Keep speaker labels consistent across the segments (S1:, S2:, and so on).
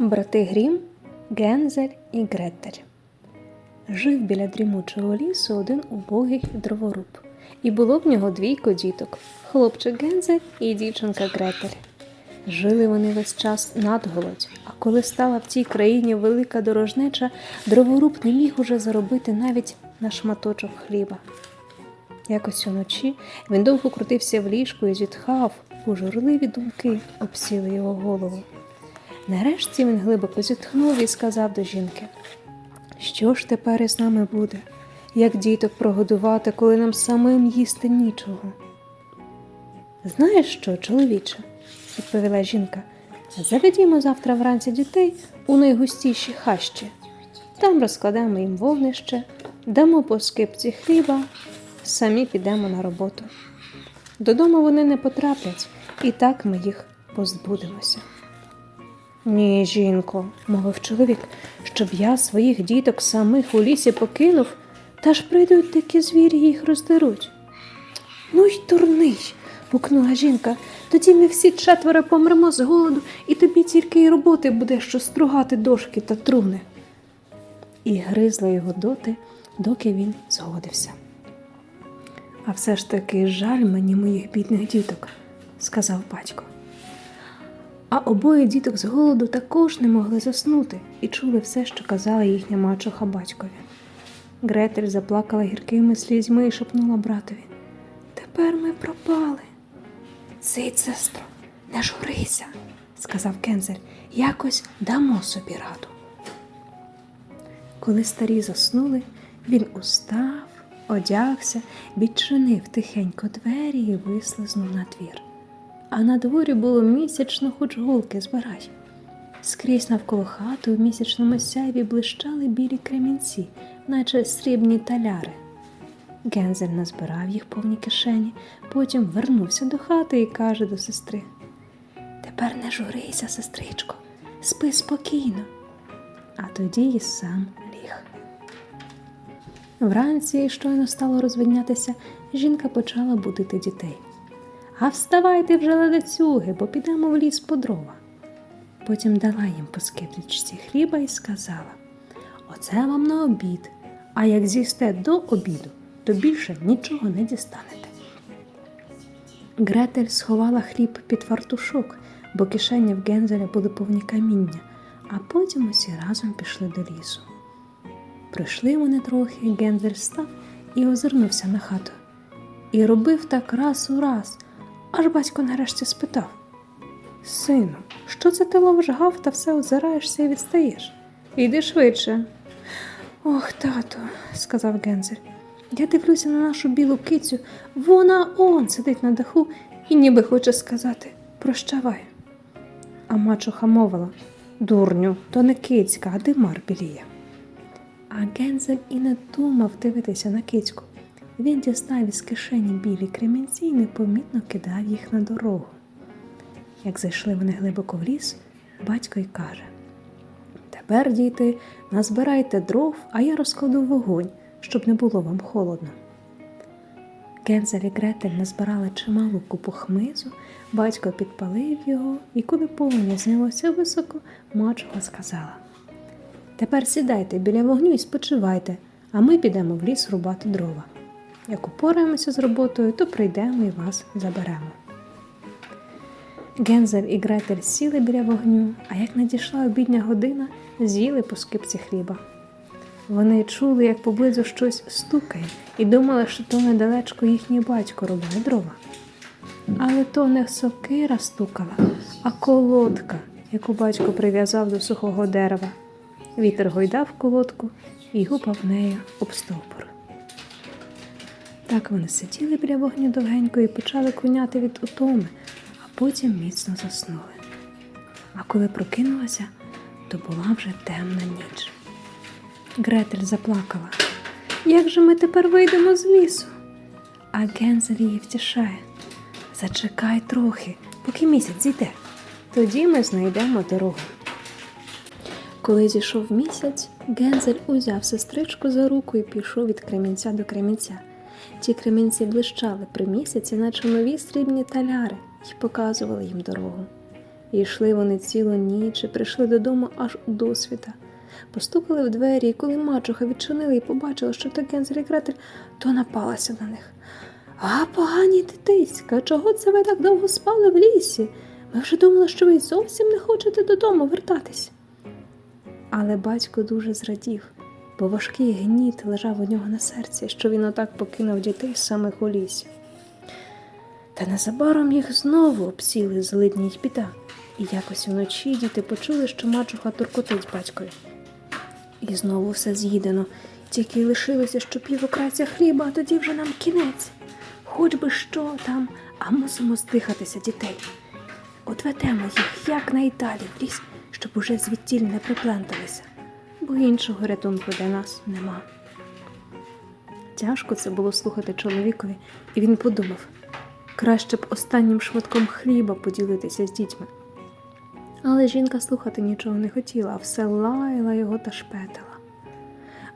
S1: Брати Грім, Гензель і Гретель. Жив біля дрімучого лісу один убогий дроворуб, і було в нього двійко діток хлопчик Гензель і дівчинка Гретель. Жили вони весь час надголодь, а коли стала в цій країні велика дорожнеча, дроворуб не міг уже заробити навіть на шматочок хліба. Якось уночі він довго крутився в ліжку і зітхав, у журливі думки обсіли його голову. Нарешті він глибоко зітхнув і сказав до жінки: Що ж тепер із нами буде? Як діток прогодувати, коли нам самим їсти нічого? Знаєш що, чоловіче, відповіла жінка, заведімо завтра вранці дітей у найгустіші хащі. Там розкладемо їм вогнище, дамо по скипці хліба, самі підемо на роботу. Додому вони не потраплять, і так ми їх позбудемося. Ні, жінко, мовив чоловік, щоб я своїх діток самих у лісі покинув, та ж прийдуть такі звірі їх роздеруть. Ну й дурний, гукнула жінка. Тоді ми всі четверо помремо з голоду, і тобі тільки й роботи буде, що стругати дошки та труни. І гризла його доти, доки він згодився. А все ж таки жаль мені моїх бідних діток, сказав батько. А обоє діток з голоду також не могли заснути і чули все, що казала їхня мачуха батькові. Гретель заплакала гіркими слізьми і шепнула братові. Тепер ми пропали. Цить, сестро, не журися, сказав Кензель, якось дамо собі раду. Коли старі заснули, він устав, одягся, відчинив тихенько двері і вислизнув на двір. А на дворі було місячно, хоч голки збирай. Скрізь навколо хати у місячному сяйві блищали білі кремінці, наче срібні таляри. Гензель назбирав їх повні кишені, потім вернувся до хати і каже до сестри: Тепер не журися, сестричко, спи спокійно. А тоді й сам ліг. Вранці щойно стало розвиднятися, жінка почала будити дітей. А вставайте вже ледацюги, бо підемо в ліс по дрова. Потім дала їм по скипничці хліба і сказала: Оце вам на обід, а як з'їсте до обіду, то більше нічого не дістанете. Гретель сховала хліб під фартушок, бо кишені в Гензеля були повні каміння, а потім усі разом пішли до лісу. Пройшли вони трохи, Гензель став і озирнувся на хату. І робив так раз у раз, аж батько нарешті спитав: Сину, що це ти ловиш гав та все озираєшся і відстаєш? Іди швидше. Ох, тато, сказав Гензель. Я дивлюся на нашу білу кицю, вона он сидить на даху і ніби хоче сказати прощавай. А мачуха мовила дурню, то не кицька, а димар біліє. А Гензель і не думав дивитися на кицьку. Він дістав із кишені білі кремінці і непомітно кидав їх на дорогу. Як зайшли вони глибоко в ліс, батько й каже: Тепер, діти, назбирайте дров, а я розкладу вогонь, щоб не було вам холодно. Гензель і Гретель назбирали чималу купу хмизу, батько підпалив його, і коли полум'я знялося високо, мачуха сказала: Тепер сідайте біля вогню і спочивайте, а ми підемо в ліс рубати дрова. Як упораємося з роботою, то прийдемо і вас заберемо. Гензель і Гретель сіли біля вогню, а як надійшла обідня година, з'їли по скипці хліба. Вони чули, як поблизу щось стукає, і думали, що то недалечко їхній батько рубає дрова. Але то не сокира стукала, а колодка, яку батько прив'язав до сухого дерева. Вітер гойдав колодку і гупав нею об стовбур. Так вони сиділи біля вогню довгенько і почали коняти від утоми, а потім міцно заснули. А коли прокинулася, то була вже темна ніч. Гретель заплакала. Як же ми тепер вийдемо з лісу? А Гензель її втішає. Зачекай трохи, поки місяць зійде. Тоді ми знайдемо дорогу. Коли зійшов місяць, Гензель узяв сестричку за руку і пішов від кремінця до кремінця. Ті кремінці блищали при місяці, наче нові срібні таляри, й показували їм дорогу. І йшли вони цілу ніч і прийшли додому аж у досвіта. Постукали в двері, і коли мачуха відчинила і побачила, що то Гензель і то напалася на них. А, погані дитиська, чого це ви так довго спали в лісі? Ми вже думали, що ви зовсім не хочете додому вертатись. Але батько дуже зрадів, бо важкий гніт лежав у нього на серці, що він отак покинув дітей самих у лісі. Та незабаром їх знову обсіли злидні й біда, і якось уночі діти почули, що мачуха туркотить батькові. І знову все з'їдено, тільки й лишилося, що півокраця хліба, а тоді вже нам кінець. Хоч би що там, а мусимо здихатися дітей. Отведемо їх якнайдалі в ліс, щоб уже звідтіль не припленталися, бо іншого рятунку для нас нема. Тяжко це було слухати чоловікові, і він подумав краще б останнім шматком хліба поділитися з дітьми. Але жінка слухати нічого не хотіла, а все лаяла його та шпетила.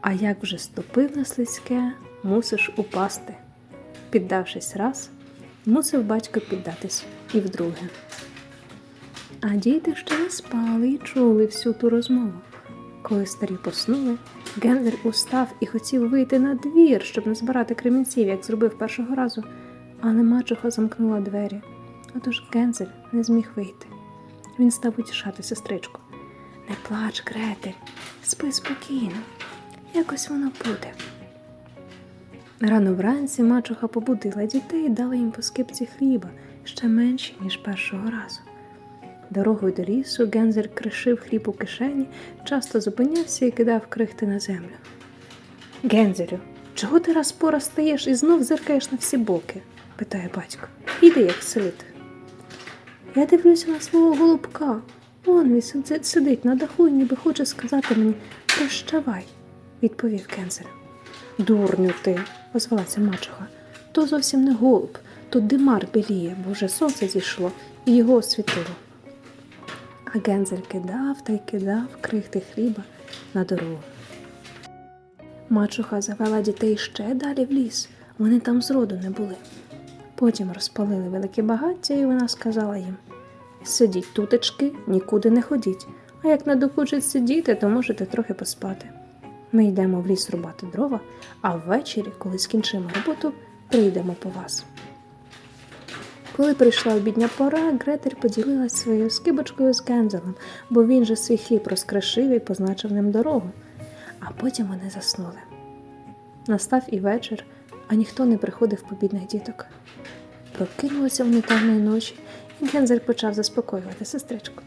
S1: А як вже ступив на слизьке, мусиш упасти. Піддавшись раз, мусив батько піддатись і вдруге. А діти ще не спали і чули всю ту розмову. Коли старі поснули, Гензель устав і хотів вийти на двір, щоб не збирати кремінців, як зробив першого разу, але мачуха замкнула двері. Отож Гензель не зміг вийти. Він став утішати сестричку. Не плач, Гретель, спи спокійно, якось воно буде. Рано вранці мачуха побудила дітей і дала їм по скипці хліба, ще менші, ніж першого разу. Дорогою до лісу Гензель кришив хліб у кишені, часто зупинявся і кидав крихти на землю. Гензелю, чого ти раз по раз стаєш і знов зиркаєш на всі боки? питає батько. Іди як слід. Я дивлюся на свого голубка. Он він сидить- на даху ніби хоче сказати мені прощавай, відповів Гензель. Дурню ти, озвалася мачуха. То зовсім не голуб, то димар біліє, бо вже сонце зійшло і його освітило. А Гензель кидав та й кидав крихти хліба на дорогу. Мачуха завела дітей ще далі в ліс, вони там зроду не були. Потім розпалили велике багаття, і вона сказала їм: Сидіть тутечки, нікуди не ходіть, а як надокучить сидіти, то можете трохи поспати. Ми йдемо в ліс рубати дрова, а ввечері, коли скінчимо роботу, прийдемо по вас. Коли прийшла обідня пора, Гретель поділилась своєю скибочкою з Гензелем, бо він же свій хліб розкришив і позначив ним дорогу. А потім вони заснули. Настав і вечір, а ніхто не приходив по бідних діток. Прокинулися вони темної ночі, і Гензель почав заспокоювати сестричку.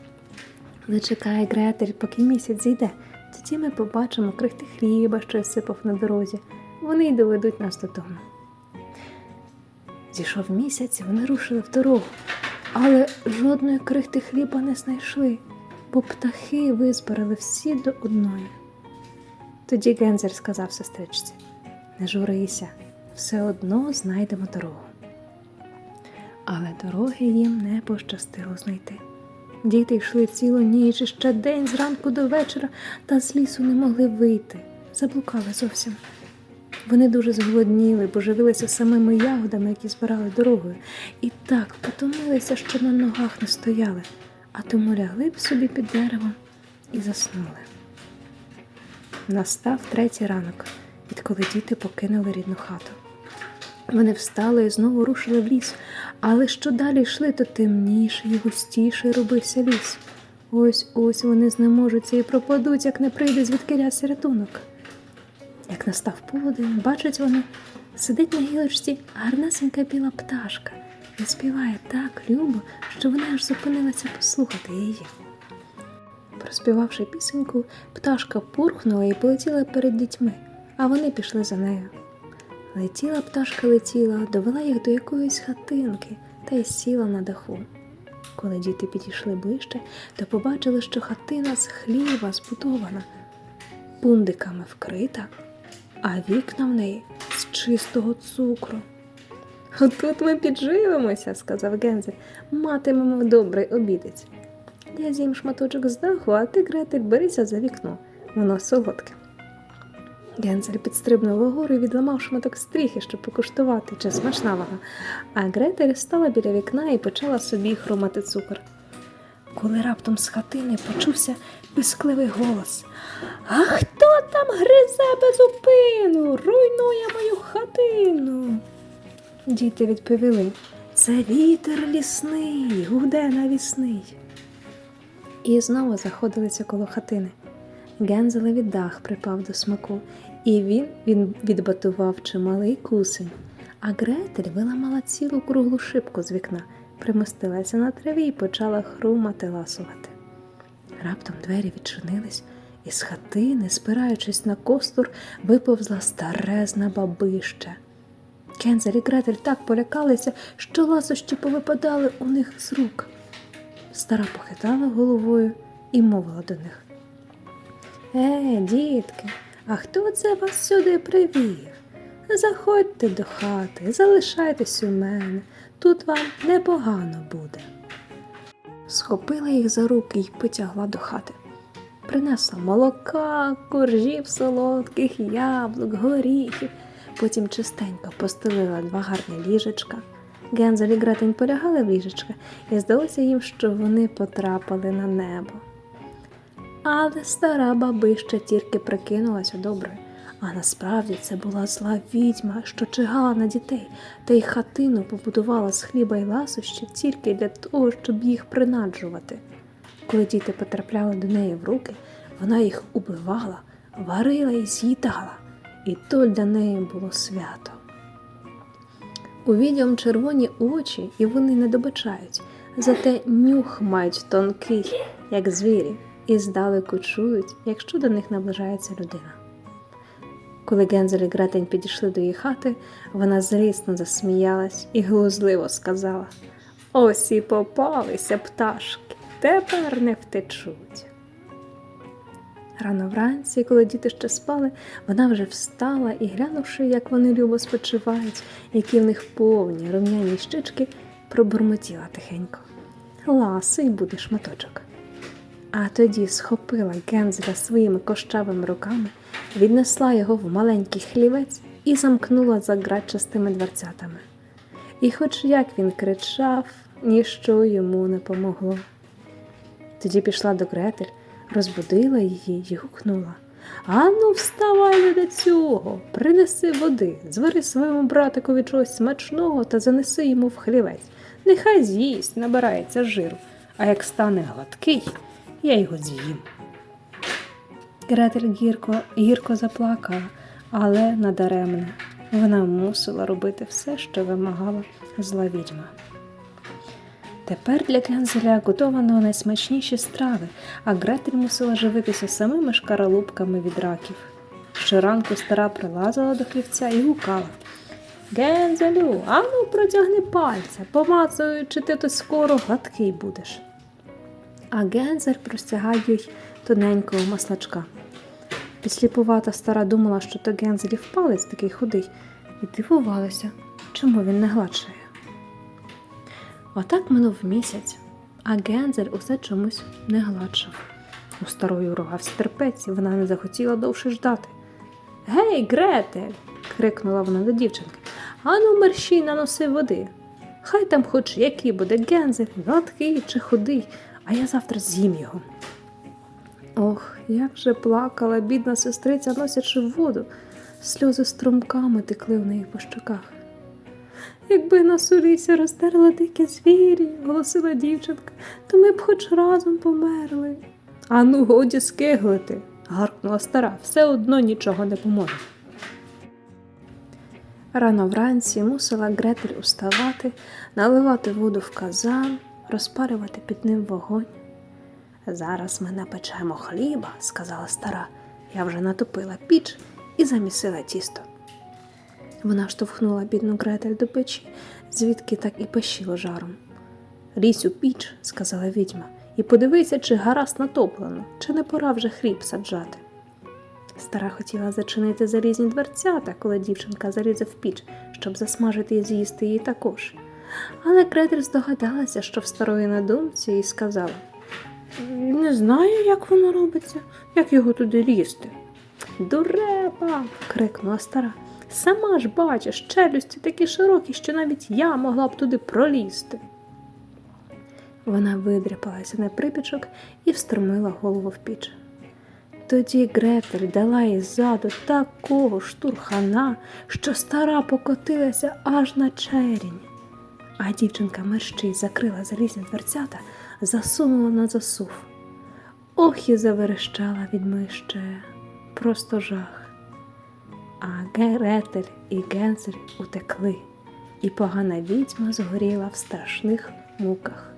S1: Зачекай, Гретель, поки місяць зійде, тоді ми побачимо крихти хліба, що сипав на дорозі. Вони й доведуть нас додому. Зійшов місяць, вони рушили в дорогу, але жодної крихти хліба не знайшли, бо птахи визбирали всі до одної. Тоді Гензель сказав сестричці: Не журися, все одно знайдемо дорогу. Але дороги їм не пощастило знайти. Діти йшли цілу ніч і ще день зранку до вечора, та з лісу не могли вийти, заблукали зовсім. Вони дуже зголодніли, бо живилися самими ягодами, які збирали дорогою, і так потомилися, що на ногах не стояли, а тому лягли б собі під деревом і заснули. Настав третій ранок, відколи діти покинули рідну хату. Вони встали і знову рушили в ліс, але що далі йшли, то темніше і густіше робився ліс. Ось ось вони знеможуться і пропадуть, як не прийде звідкилясь рятунок. Як настав полудень, бачать вони, сидить на гілочці гарнесенька біла пташка і співає так любо, що вона аж зупинилася послухати її. Проспівавши пісеньку, пташка пурхнула і полетіла перед дітьми, а вони пішли за нею. Летіла пташка летіла, довела їх до якоїсь хатинки та й сіла на даху. Коли діти підійшли ближче, то побачили, що хатина з хліба збудована, пундиками вкрита, а вікна в неї з чистого цукру. Отут ми підживемося, сказав Гензель, матимемо добрий обідець. Я з'їм шматочок з даху, а ти, Гретель, берися за вікно, воно солодке. Гензель підстрибнув угору і відламав шматок стріхи, щоб покуштувати, чи смачна вона. А Гретель стала біля вікна і почала собі хромати цукор. коли раптом з хатини почувся пискливий голос. А хто там гризе без упину, руйнує мою хатину? Діти відповіли, це вітер лісний, гуде навісний. І знову заходилися коло хатини. Гензелеві дах припав до смаку, і він, він відбатував чималий кусень, а Гретель виламала цілу круглу шибку з вікна, примостилася на траві і почала хрумати ласувати. Раптом двері відчинились, і з хатини, спираючись на костур, виповзла старезна бабища. Кензель і Гретель так полякалися, що ласощі повипадали у них з рук. Стара похитала головою і мовила до них. Е, дітки, а хто це вас сюди привів? Заходьте до хати, залишайтесь у мене, тут вам непогано буде. Схопила їх за руки й потягла до хати. Принесла молока, коржів солодких, яблук, горіхів, потім чистенько постелила два гарні ліжечка. Гензель і Гретень полягали в ліжечка, і здалося їм, що вони потрапили на небо. Але стара бабища тільки прикинулася добре, а насправді це була зла відьма, що чигала на дітей, та й хатину побудувала з хліба й ласощів тільки для того, щоб їх принаджувати. Коли діти потрапляли до неї в руки, вона їх убивала, варила і з'їдала, і то для неї було свято. У відьом червоні очі, і вони не добачають, зате нюх мають тонкий, як звірі, і здалеку чують, якщо до них наближається людина. Коли Гензель і Гретень підійшли до її хати, вона злісно засміялась і глузливо сказала: Ось і попалися пташки, тепер не втечуть. Рано вранці, коли діти ще спали, вона вже встала і, глянувши, як вони любо спочивають, які в них повні рум'яні щички, пробурмотіла тихенько. Ласий буде шматочок. А тоді схопила Гензеля своїми кощавими руками, віднесла його в маленький хлівець і замкнула за грачастими дверцятами. І хоч як він кричав, ніщо йому не помогло. Тоді пішла до Гретель, розбудила її й гукнула. Ану, вставай не до цього, принеси води, звари своєму братикові чогось смачного та занеси йому в хлівець. Нехай з'їсть, набирається жиру, а як стане гладкий, я його з'їм. Гретель гірко, гірко заплакала, але надаремне. Вона мусила робити все, що вимагала зла відьма. Тепер для Гензеля готовано найсмачніші страви, а Гретель мусила живитися самими шкаралупками від раків. Щоранку стара прилазила до хлівця і гукала. Гензелю, ану протягни пальця, помацаю, чи ти то скоро гладкий будеш. А Гензель простягає тоненького маслачка. Підсліпувата стара думала, що то Гензелів палець такий худий, і дивувалася, чому він не гладшає. Отак минув місяць, а Гензель усе чомусь не гладшав. У старої урогався терпець, і вона не захотіла довше ждати. Гей, Гретель. крикнула вона до дівчинки. Ану мерщій наноси води. Хай там хоч який буде Гензель, гладкий чи худий, а я завтра з'їм його. Ох, як же плакала бідна сестриця, носячи воду, сльози струмками текли в неї по щоках. Якби нас у лісі розтерли дикі звірі, голосила дівчинка, то ми б хоч разом померли. Ану, годі скиглити, гаркнула стара, все одно нічого не поможе. Рано вранці мусила Гретель уставати, наливати воду в казан, розпарювати під ним вогонь. Зараз ми напечемо хліба, сказала стара. Я вже натопила піч і замісила тісто. Вона штовхнула бідну Гретель до печі, звідки так і пащило жаром. Лізь у піч, сказала відьма, і подивися, чи гаразд натоплено, чи не пора вже хліб саджати. Стара хотіла зачинити залізні дверцята, коли дівчинка залізе в піч, щоб засмажити і з'їсти її також. Але Гретель здогадалася, що в старої на думці, і сказала Не знаю, як воно робиться, як його туди лізти. Дурепа. крикнула стара. Сама ж бачиш, челюсті такі широкі, що навіть я могла б туди пролізти. Вона видряпалася на припічок і встромила голову в піч. Тоді Гретель дала їй ззаду такого штурхана, що стара покотилася аж на черінь. А дівчинка мерщій закрила залізні дверцята, засунула на засув. Ох і заверещала від мище. Просто жах. А Геретель і Гензель утекли, і погана відьма згоріла в страшних муках.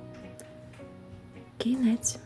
S1: Кінець.